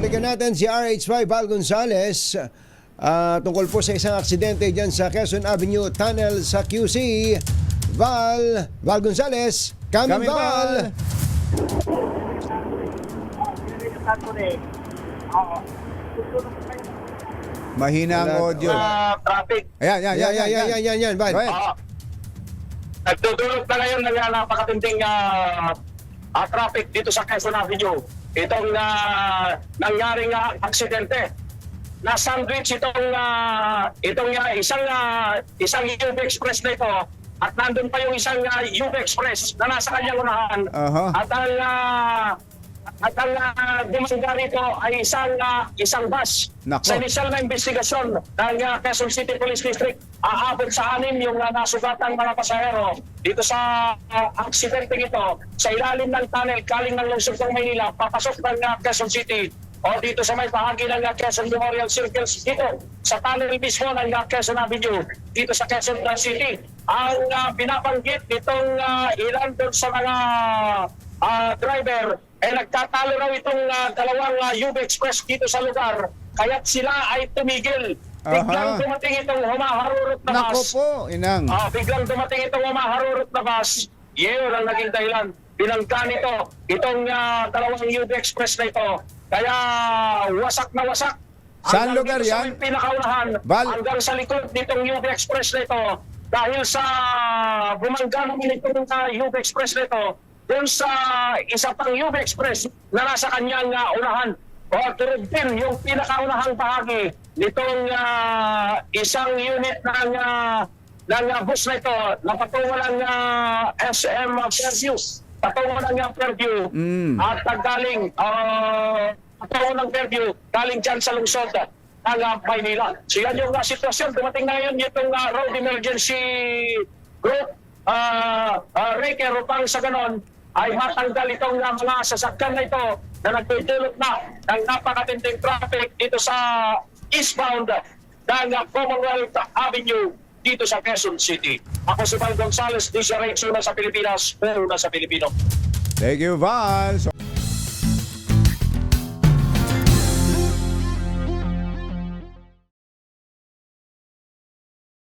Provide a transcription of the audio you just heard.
Balikan natin si RH5 Val Gonzales ah, tungkol po sa isang aksidente dyan sa Quezon Avenue Tunnel sa QC. Val, Val Gonzales, kami, Kami, Val. Val. Mahina ang audio. Ah, traffic. Ayan, yan, Yan, yan, yan, yan, yan, yan, yan, Val. Ahead. Ah, nagdudulot na ngayon ng napakatinding ah, ah, traffic dito sa Quezon Avenue. Itong ah, nangyaring ah, aksidente. Na sandwich itong ah, itong ah, isang uh, isang UB Express na ito at nandun pa yung isang uh, UB Express na nasa kanyang unahan. Aha. At ang ah, at ang uh, demanda rito ay isang ah, isang bus. Nako. Sa initial na investigasyon ng uh, Quezon City Police District, aabot sa anim yung uh, nasugatang mga pasahero dito sa uh, aksidente ito sa ilalim ng tunnel galing ng lungsod ng Maynila papasok ng uh, Quezon City o dito sa may bahagi ng uh, Quezon Memorial Circles dito sa tunnel mismo ng uh, Quezon Avenue dito sa Quezon City. Ang uh, binabanggit nitong uh, ilan doon sa mga ah, driver ay nagtatalo raw itong ah, dalawang uh, UB Express dito sa lugar kaya't sila ay tumigil. Biglang Aha. dumating itong humaharurot na Nako bus. po, inang. Ah, biglang dumating itong humaharurot na bus. Yun ang naging dahilan. Binangga nito itong ah, dalawang UB Express na ito. Kaya wasak na wasak. Saan Hanggang lugar dito Sa yan? may pinakaunahan Val- hanggang sa likod nitong UB Express na ito dahil sa bumangga naman itong uh, UB Express na ito doon sa isa pang UB Express na nasa kanyang uh, unahan o turod din yung pinakaunahang bahagi nitong ah, isang unit ng uh, ng uh, bus na ito na patungo ng uh, SM Fairview patungo ng uh, Fairview Mm. at galing uh, patungo ng Fairview galing dyan sa lungsod ng uh, Maynila. So yan yung uh, sitwasyon. Dumating na ngayon itong uh, road emergency group uh, uh, Raker upang sa ganon ay matanggal itong mga sasakyan na ito na nagtutulot na ng napakatinding traffic dito sa eastbound ng Commonwealth Avenue dito sa Quezon City. Ako si Val Gonzales, DCRH, una sa Pilipinas, una sa Pilipino. Thank you, Val. So-